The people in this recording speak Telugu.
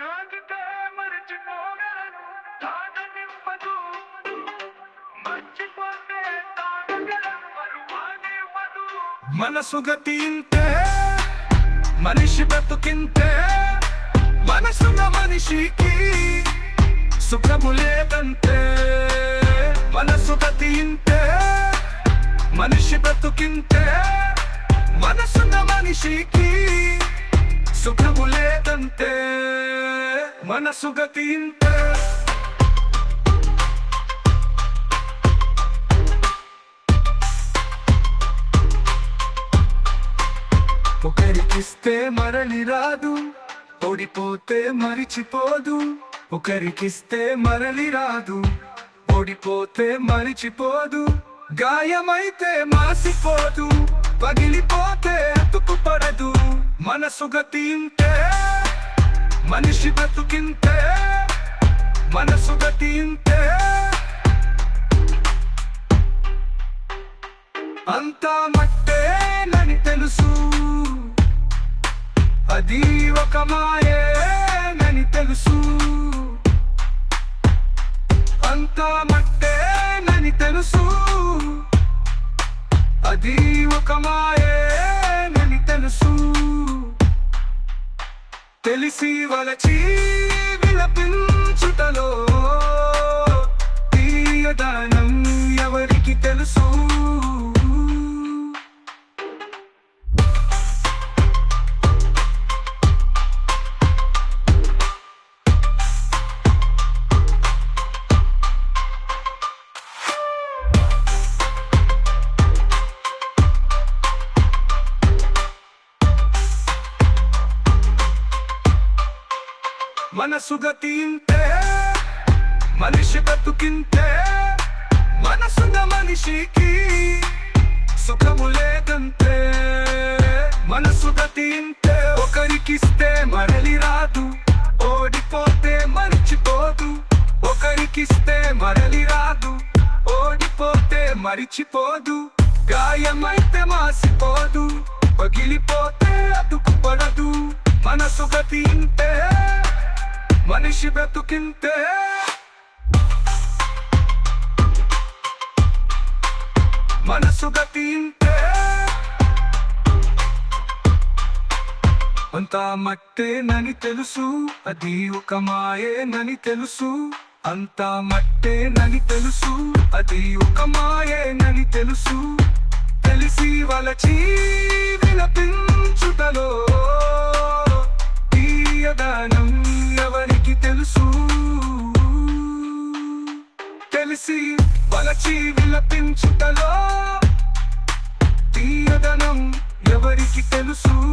తాగితే మరిచిపోగలను. తాగనివ్వదు. మర్చిపోతే తాగగలను. మరువానివ్వదు మనసుగా తింటే మనిషి బ్రతుకింతే మనసున్న మనిషికి సుఖము లేదంటే మనసుగా తింటే మనిషి బ్రతుకింతే మనసున్న మనిషికి సుఖము లేదంటే మనసుగా తింటే ఒకరికిస్తే మరలి రాదు ఓడిపోతే మరిచిపోదు. ఒకరికిస్తే మరలి రాదు ఓడిపోతే మరిచిపోదు. గాయమైతే మాసిపోదు పగిలిపోతే అతుకు పడదు మనసుగా తింటే మనిషి బతుకింతే మనసు గతి ఇంతే అంతా మట్టేనని తెలుసు. అది ఒక మాయేనని తెలుసు. అంతా మట్టేనని తెలుసు. అది ఒక మాయేనని తెలుసు. తెలిసి వలచి విలపించుటలో తీయదానం ఎవరికి తెలుసు? మనసు గతింతే మనిషి బతుకింతే మనసున్న మనిషికి సుఖము లేదంతే. మనసు తింటే ఒకరికిస్తే మరలి రాదు ఓడిపోతే మరిచిపోదు. ఒకరికిస్తే మరలి రాదు ఓడిపోతే మరిచిపోదు. గాయమైతే మాసిపోదు పగిలిపోతే అతుకుపడదు. మనసు గతింతే తింటే మనిషి బ్రతుకింతే మనసుగా తింటే అంతా మట్టేనని తెలుసు అది ఒక మాయేనని తెలుసు. అంతా మట్టేనని తెలుసు అది ఒక మాయేనని తెలుసు. తెలిసి వలచి విలపించుటలో తెలిసి వలచి విలపించుటలో తీయదనం ఎవరికి తెలుసు?